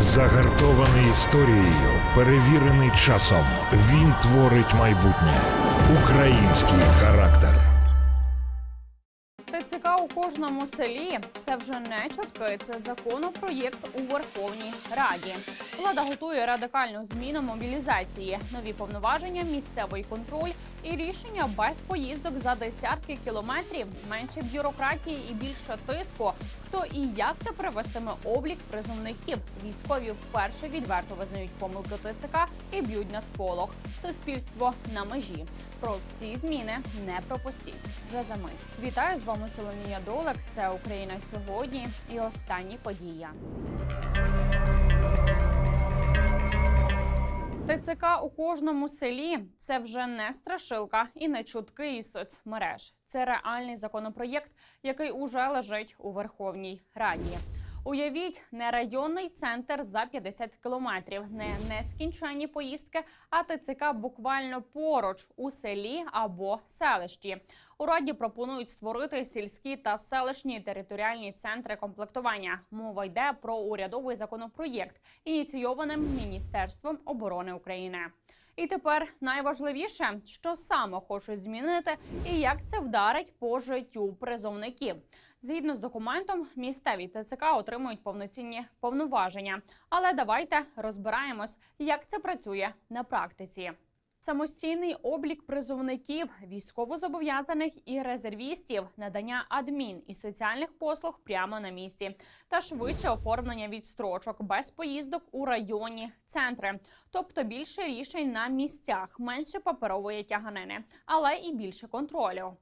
Загартований історією, перевірений часом. Він творить майбутнє. Український характер. ТЦК у кожному селі це вже не чутки, це законопроєкт у Верховній Раді. Влада готує радикальну зміну мобілізації, нові повноваження, місцевий контроль і рішення без поїздок за десятки кілометрів, менше бюрократії і більше тиску. Хто і як тепер вестиме облік призовників? Військові вперше відверто визнають помилки ТЦК і б'ють на сполох. Суспільство на межі. Про всі зміни не пропустіть вже за мить. Вітаю з вами Соломія Долек. Це Україна сьогодні і останні події. ТЦК у кожному селі це вже не страшилка і не чутки із соцмереж. Це реальний законопроєкт, який уже лежить у Верховній Раді. Уявіть, не районний центр за 50 кілометрів, не нескінченні поїздки, а ТЦК буквально поруч у селі або селищі. У раді пропонують створити сільські та селищні територіальні центри комплектування. Мова йде про урядовий законопроєкт, ініційованим Міністерством оборони України. І тепер найважливіше, що саме хочуть змінити, і як це вдарить по життю призовників. Згідно з документом, місцеві ТЦК отримують повноцінні повноваження. Але давайте розбираємось, як це працює на практиці. Самостійний облік призовників, військовозобов'язаних і резервістів, надання адмін і соціальних послуг прямо на місці, та швидше оформлення відстрочок без поїздок у районні центри, тобто більше рішень на місцях, менше паперової тяганини, але і більше контролю.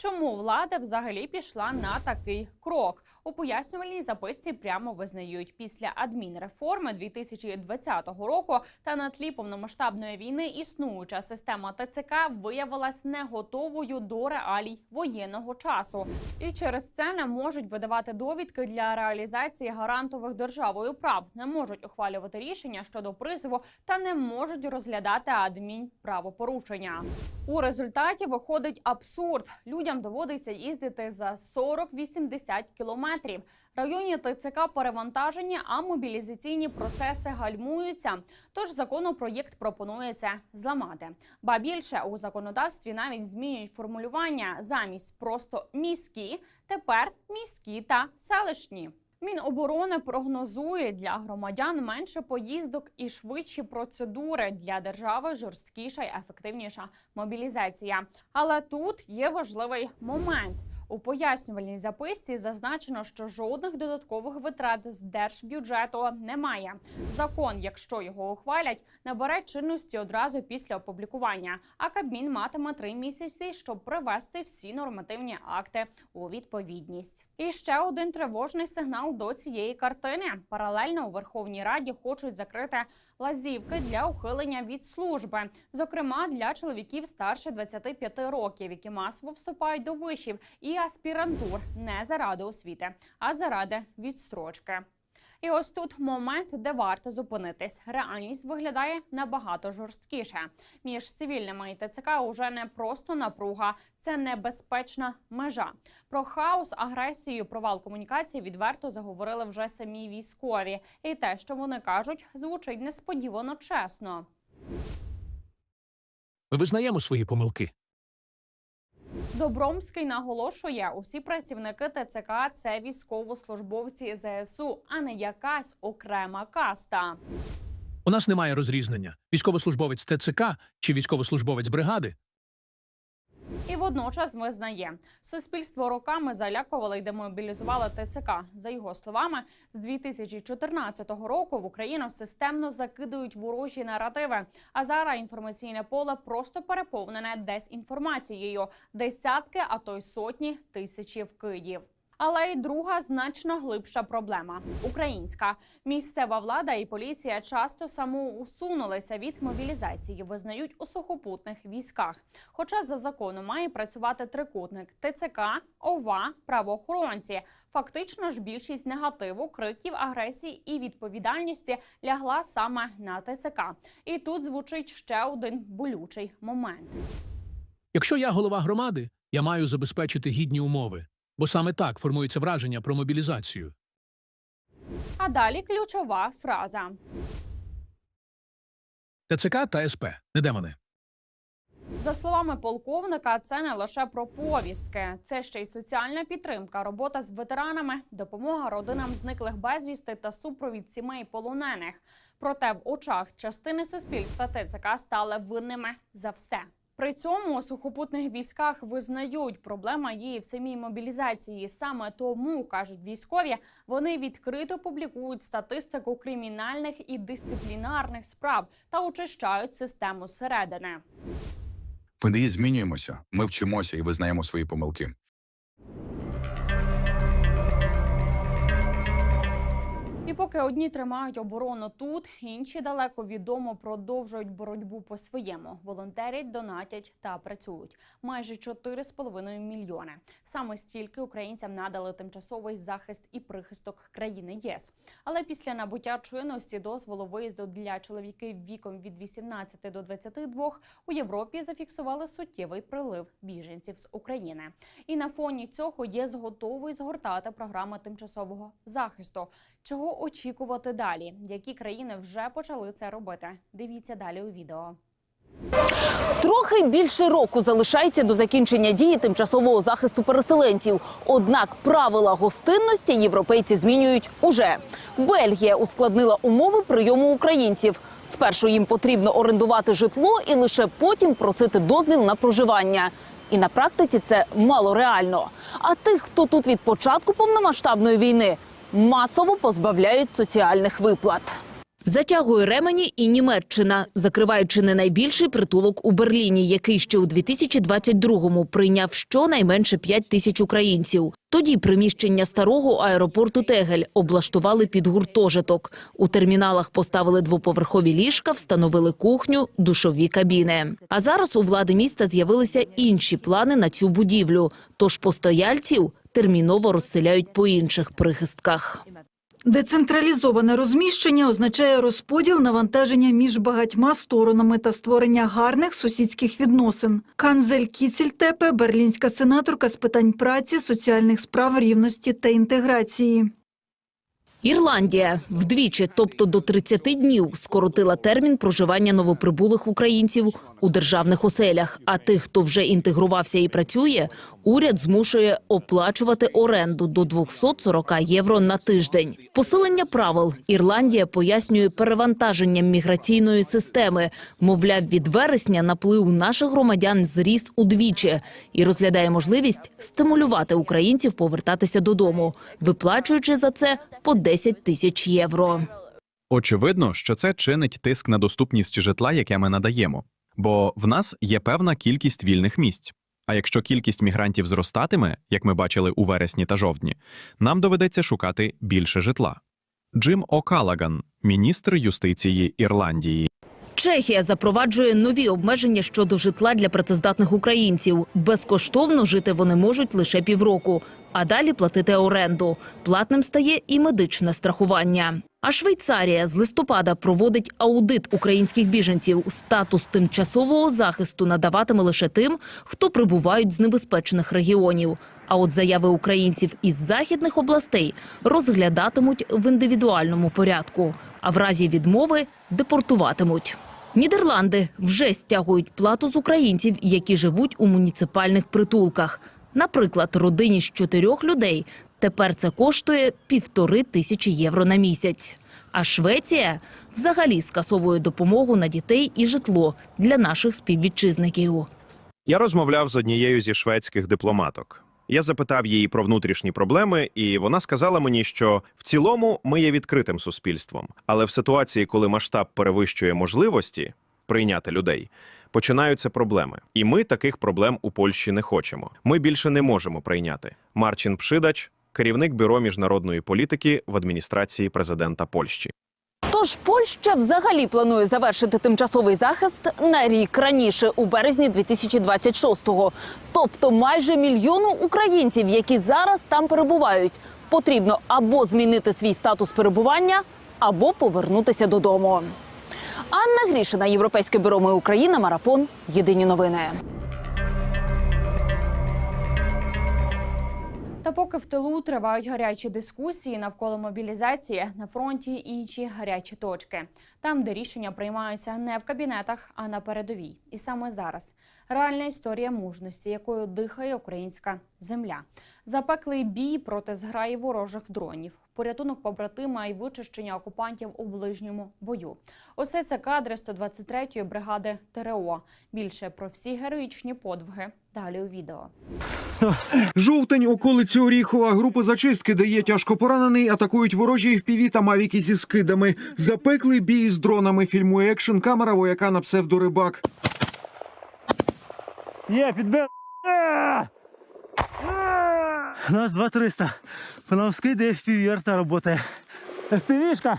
Чому влада взагалі пішла на такий крок? У пояснювальній записці прямо визнають після адмінреформи 2020 року та на тлі повномасштабної війни існуюча система ТЦК виявилась не готовою до реалій воєнного часу, і через це не можуть видавати довідки для реалізації гарантових державою прав, не можуть ухвалювати рішення щодо призову та не можуть розглядати адмінправопорушення. У результаті виходить абсурд. Людям доводиться їздити за 40-80 кілометрів. Районні ТЦК перевантажені, а мобілізаційні процеси гальмуються. Тож законопроєкт пропонується зламати. Ба більше у законодавстві навіть змінюють формулювання замість просто міські, тепер міські та селищні. Міноборони прогнозує для громадян менше поїздок і швидші процедури для держави жорсткіша і ефективніша мобілізація. Але тут є важливий момент. У пояснювальній записці зазначено, що жодних додаткових витрат з держбюджету немає. Закон, якщо його ухвалять, набере чинності одразу після опублікування. А Кабмін матиме три місяці, щоб привести всі нормативні акти у відповідність. І ще один тривожний сигнал до цієї картини. Паралельно у Верховній Раді хочуть закрити лазівки для ухилення від служби, зокрема для чоловіків старше 25 років, які масово вступають до вишів і аспірантур не заради освіти, а заради відстрочки. І ось тут момент, де варто зупинитись. Реальність виглядає набагато жорсткіше. Між цивільними і ТЦК уже не просто напруга, це небезпечна межа. Про хаос, агресію, провал комунікації відверто заговорили вже самі військові. І те, що вони кажуть, звучить несподівано чесно. Ми визнаємо свої помилки. Добромський наголошує, усі працівники ТЦК це військовослужбовці ЗСУ, а не якась окрема каста. У нас немає розрізнення: військовослужбовець ТЦК чи військовослужбовець бригади. Водночас визнає, суспільство роками залякувало і демобілізувало ТЦК. За його словами, з 2014 року в Україну системно закидують ворожі наративи. А зараз інформаційне поле просто переповнене дезінформацією. Десятки, а то й сотні тисячі вкидів. Але й друга значно глибша проблема українська місцева влада і поліція часто самоусунулися від мобілізації, визнають у сухопутних військах. Хоча за законом має працювати трикутник ТЦК, ОВА, правоохоронці. Фактично ж більшість негативу, криків, агресії і відповідальності лягла саме на ТЦК. І тут звучить ще один болючий момент. Якщо я голова громади, я маю забезпечити гідні умови, бо саме так формується враження про мобілізацію. А далі ключова фраза. ТЦК та СП. Не демони. За словами полковника, це не лише про повістки, це ще й соціальна підтримка, робота з ветеранами, допомога родинам зниклих безвісти та супровід сімей полонених. Проте в очах частини суспільства ТЦК стали винними за все. При цьому у сухопутних військах визнають, проблема є в самій мобілізації. Саме тому кажуть військові, вони відкрито публікують статистику кримінальних і дисциплінарних справ та очищають систему зсередини. Ми змінюємося, ми вчимося і визнаємо свої помилки. І поки одні тримають оборону тут, інші далеко відомо продовжують боротьбу по своєму. Волонтерять, донатять та працюють. Майже 4,5 мільйони. Саме стільки українцям надали тимчасовий захист і прихисток країни ЄС. Але після набуття чинності дозволу виїзду для чоловіків віком від 18 до 22 у Європі зафіксували суттєвий прилив біженців з України. І на фоні цього ЄС готовий згортати програми тимчасового захисту. Чого очікувати далі? Які країни вже почали це робити? Дивіться далі у відео. Трохи більше року залишається до закінчення дії тимчасового захисту переселенців. Однак правила гостинності європейці змінюють уже. Бельгія ускладнила умови прийому українців. Спершу їм потрібно орендувати житло і лише потім просити дозвіл на проживання. І на практиці це мало реально. А тих, хто тут від початку повномасштабної війни, масово позбавляють соціальних виплат. Затягує ремені і Німеччина, закриваючи не найбільший притулок у Берліні, який ще у 2022-му прийняв щонайменше 5 тисяч українців. Тоді приміщення старого аеропорту Тегель облаштували під гуртожиток. У терміналах поставили двоповерхові ліжка, встановили кухню, душові кабіни. А зараз у влади міста з'явилися інші плани на цю будівлю. Тож постояльців терміново розселяють по інших прихистках. Децентралізоване розміщення означає розподіл навантаження між багатьма сторонами та створення гарних сусідських відносин. Канзель Кіцельтепе – берлінська сенаторка з питань праці, соціальних справ, рівності та інтеграції. Ірландія вдвічі, тобто до 30 днів, скоротила термін проживання новоприбулих українців у державних оселях. А тих, хто вже інтегрувався і працює, уряд змушує оплачувати оренду до 240 євро на тиждень. Посилення правил Ірландія пояснює перевантаженням міграційної системи. Мовляв, від вересня наплив наших громадян зріс удвічі і розглядає можливість стимулювати українців повертатися додому, виплачуючи за це по 10 тисяч євро. Очевидно, що це чинить тиск на доступність житла, яке ми надаємо. Бо в нас є певна кількість вільних місць. А якщо кількість мігрантів зростатиме, як ми бачили у вересні та жовтні, нам доведеться шукати більше житла. Джим О'Калаган, міністр юстиції Ірландії. Чехія запроваджує нові обмеження щодо житла для працездатних українців. Безкоштовно жити вони можуть лише півроку, а далі платити оренду. Платним стає і медичне страхування. А Швейцарія з листопада проводить аудит українських біженців. Статус тимчасового захисту надаватиме лише тим, хто прибувають з небезпечних регіонів. А от заяви українців із західних областей розглядатимуть в індивідуальному порядку, а в разі відмови депортуватимуть. Нідерланди вже стягують плату з українців, які живуть у муніципальних притулках. Наприклад, родині з чотирьох людей тепер це коштує півтори тисячі євро на місяць. А Швеція взагалі скасовує допомогу на дітей і житло для наших співвітчизників. Я розмовляв з однією зі шведських дипломаток. Я запитав її про внутрішні проблеми, і вона сказала мені, що в цілому ми є відкритим суспільством, але в ситуації, коли масштаб перевищує можливості прийняти людей, починаються проблеми. І ми таких проблем у Польщі не хочемо. Ми більше не можемо прийняти. Марчин Пшидач, керівник бюро міжнародної політики в адміністрації президента Польщі. Тож Польща взагалі планує завершити тимчасовий захист на рік раніше, у березні 2026-го. Тобто майже мільйону українців, які зараз там перебувають, потрібно або змінити свій статус перебування, або повернутися додому. Анна Грішина, Європейське бюро «Ми Україна», марафон. Єдині новини. Та поки в тилу тривають гарячі дискусії навколо мобілізації, на фронті інші гарячі точки, там, де рішення приймаються не в кабінетах, а на передовій. І саме зараз реальна історія мужності, якою дихає українська земля. Запеклий бій проти зграї ворожих дронів, порятунок побратима і вичищення окупантів у ближньому бою. Усе це кадри 123-ї бригади ТРО. Більше про всі героїчні подвиги далі у відео. Жовтень, околиці Оріхова. Група зачистки, де є тяжко поранений, атакують ворожі впіві та мавіки зі скидами. Запеклий бій з дронами. Фільмує екшн камера вояка на псевдорибак. Є, підбив. Нас 2300. По нам скиде FPV арта работає. FPV-шка.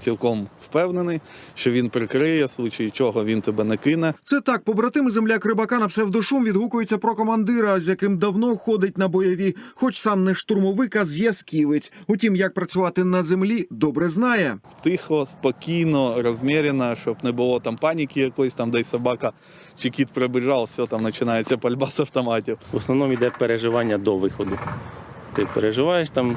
цілком впевнений, що він прикриє, в случаї чого він тебе не кине. Це так, побратим земляк рибака на псевдошум відгукується про командира, з яким давно ходить на бойові, хоч сам не штурмовик, а зв'язківець. Утім, як працювати на землі, добре знає. Тихо, спокійно, розмірено, щоб не було там паніки якоїсь, там десь собака чи кіт прибіжав, все там починається пальба з автоматів. В основному йде переживання до виходу. Ти переживаєш там,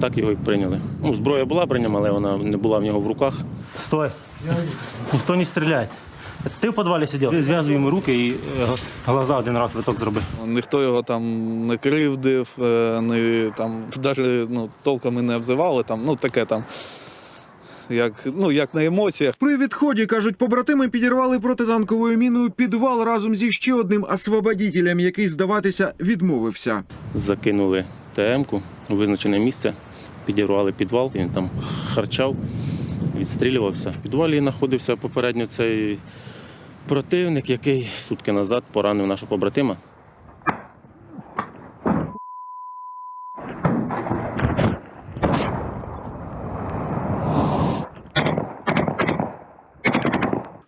Так його і прийняли. Ну, зброя була при ньому, але вона не була в нього в руках. Стой. Ніхто не стріляє. Ти в підвалі сидів. Зв'язуй йому руки і е, глаза один раз виток зроби. Ніхто його там не кривдив, е, не там навіть ну, толком і не обзивали. Там, ну таке там, як, ну, як на емоціях. При відході кажуть, побратими підірвали протитанковою міною підвал разом зі ще одним освободітелем, який здаватися відмовився. Закинули ТМ-ку визначене місце, підірвали підвал, він там харчав, відстрілювався. В підвалі знаходився попередньо цей противник, який сутки назад поранив нашого побратима.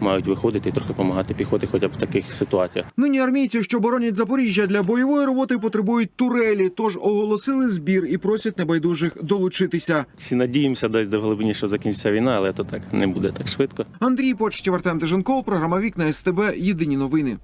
мають виходити і трохи допомагати піхоті, хоча б в таких ситуаціях. Нині армійці, що боронять Запоріжжя для бойової роботи, потребують турелі, тож оголосили збір і просять небайдужих долучитися. Всі надіємося десь до глибині, що закінчиться війна, але то так не буде так швидко. Андрій Почтів, Артем Деженков, програма Вікна СТБ. Єдині новини.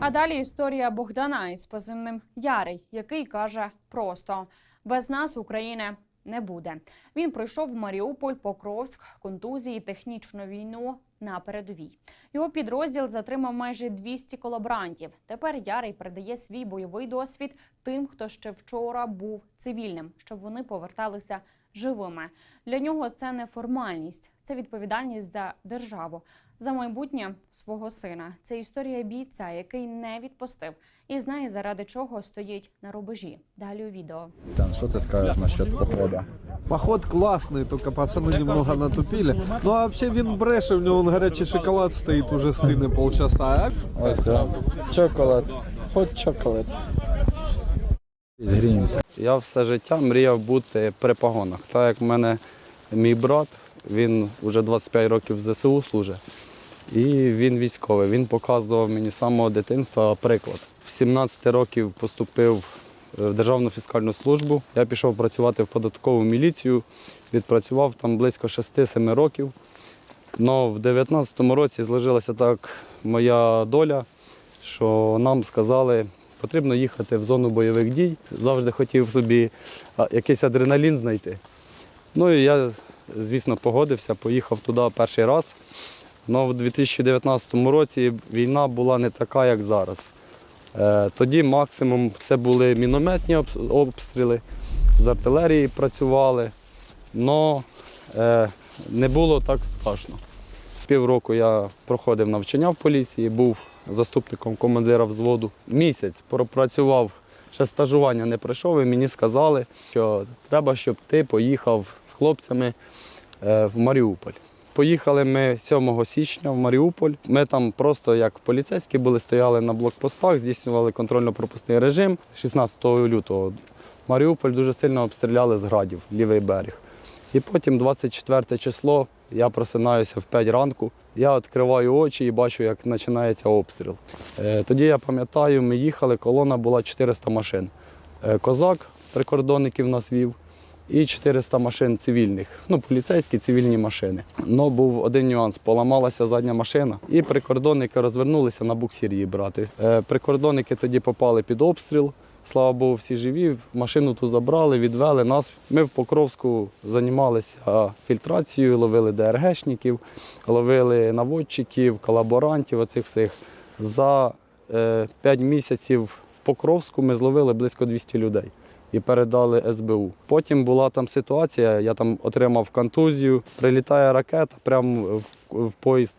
А далі історія Богдана із позивним Ярий, який каже просто: без нас України не буде. Він пройшов Маріуполь, Покровськ, контузії, технічну війну на передовій. Його підрозділ затримав майже 200 колаборантів. Тепер Ярий передає свій бойовий досвід тим, хто ще вчора був цивільним, щоб вони поверталися живими. Для нього це не формальність, це відповідальність за державу, за майбутнє свого сина. Це історія бійця, який не відпустив і знає, заради чого стоїть на рубежі. Далі у відео. Там, что ты скажешь насчет похода? Поход классный, только пацаны немного натупили. Ну а вообще він бреше, в нього гарячий шоколад стоїть уже стине полчаса. Ось це. Чоколад. Хот чоколад. Згріємося. Я все життя мріяв бути при погонах. Так як в мене мій брат, він вже 25 років в ЗСУ служить. І він військовий. Він показував мені з самого дитинства приклад. В 17 років поступив в Державну фіскальну службу. Я пішов працювати в податкову міліцію, відпрацював там близько 6-7 років. Но в 19-му році зложилася так моя доля, що нам сказали, потрібно їхати в зону бойових дій. Завжди хотів собі якийсь адреналін знайти. Ну і я, звісно, погодився, поїхав туди перший раз. Але в 2019 році війна була не така, як зараз. Е, Тоді максимум це були мінометні обстріли, з артилерії працювали, але не було так страшно. Півроку я проходив навчання в поліції, був заступником командира взводу. Місяць пропрацював, ще стажування не пройшов, і мені сказали, що треба, щоб ти поїхав з хлопцями е, в Маріуполь. Поїхали ми 7 січня в Маріуполь. Ми там просто як поліцейські були, стояли на блокпостах, здійснювали контрольно-пропускний режим 16 лютого. Маріуполь дуже сильно обстріляли з градів, лівий берег. І потім 24 число я просинаюся в 5 ранку. Я відкриваю очі і бачу, як починається обстріл. Е, Тоді я пам'ятаю, ми їхали, колона була 400 машин. Е, Козак прикордонників нас вів і 400 машин цивільних, ну, поліцейські цивільні машини. Ну, був один нюанс, поламалася задня машина, і прикордонники розвернулися на буксир її брати. Е, Прикордонники тоді попали під обстріл. Слава Богу, всі живі. Машину ту забрали, відвели нас. Ми в Покровську займалися фільтрацією, ловили ДРГшників, ловили наводчиків, колаборантів, оцих всіх. За е, 5 місяців в Покровську ми зловили близько 200 людей і передали СБУ. Потім була там ситуація, я там отримав контузію, прилітає ракета прямо в, в поїзд.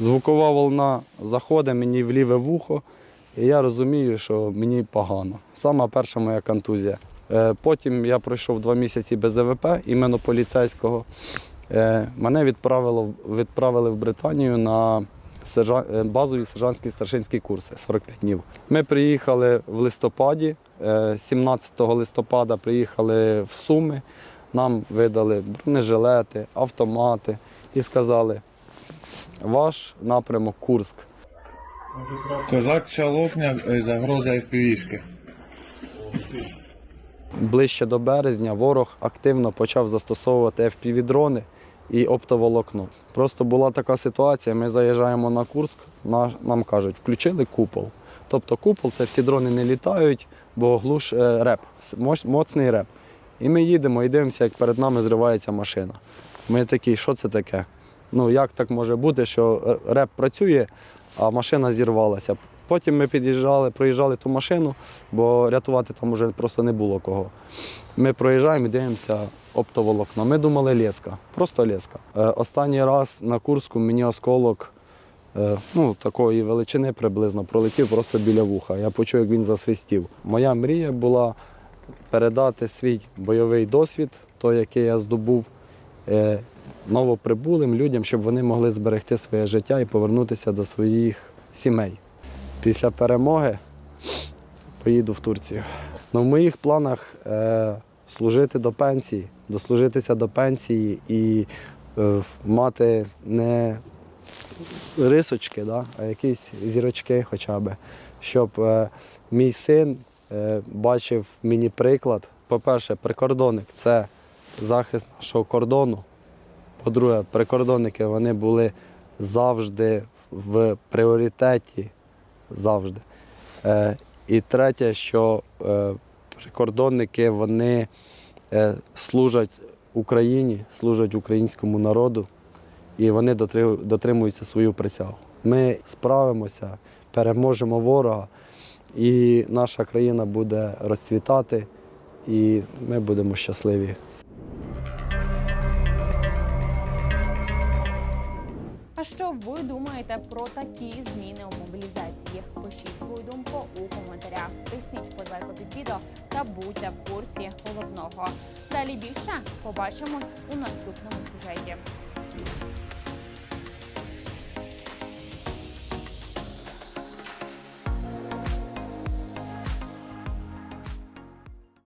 Звукова волна заходить мені в ліве вухо, і я розумію, що мені погано. Сама перша моя контузія. Е, Потім я пройшов два місяці без ЕВП, іменно поліцейського. Е, Мене відправило, відправили в Британію на е, базові сержантські старшинські курси 45 днів. Ми приїхали в листопаді, 17 листопада приїхали в Суми. Нам видали бронежилети, автомати і сказали, ваш напрямок Курськ. Козак Чалопня, загроза FPV-шки. Ближче до березня ворог активно почав застосовувати FPV-дрони і оптоволокно. Просто була така ситуація, ми заїжджаємо на Курськ, на- нам кажуть, включили купол. Тобто купол це всі дрони не літають, бо глуш е, реп, моцний реп. І ми їдемо і дивимося, як перед нами зривається машина. Ми такі, що це таке? Ну як так може бути, що реп працює, а машина зірвалася. Потім ми під'їжджали, проїжджали ту машину, бо рятувати там вже просто не було кого. Ми проїжджаємо і дивимося оптоволокно. Ми думали леска, просто леска. Е, останній раз на Курську мені осколок ну, такої величини приблизно пролетів просто біля вуха. Я почув, як він засвистів. Моя мрія була передати свій бойовий досвід, той, який я здобув е, новоприбулим людям, щоб вони могли зберегти своє життя і повернутися до своїх сімей. Після перемоги поїду в Турцію. Ну, в моїх планах е, служити до пенсії, дослужитися до пенсії і е, мати не рисочки, да, а якісь зірочки хоча б, щоб е, мій син е, бачив мені приклад. По-перше, прикордонник це захист нашого кордону. По-друге, прикордонники вони були завжди в пріоритеті. Завжди. Е, і третє, що е, прикордонники вони е, служать Україні, служать українському народу, і вони дотримуються свою присягу. Ми справимося, переможемо ворога, і наша країна буде розцвітати, і ми будемо щасливі. А що ви думаєте про такі зміни у мобілізації? Пишіть свою думку у коментарях. Тисніть подвайку під відео та будьте в курсі головного. Далі більше побачимось у наступному сюжеті.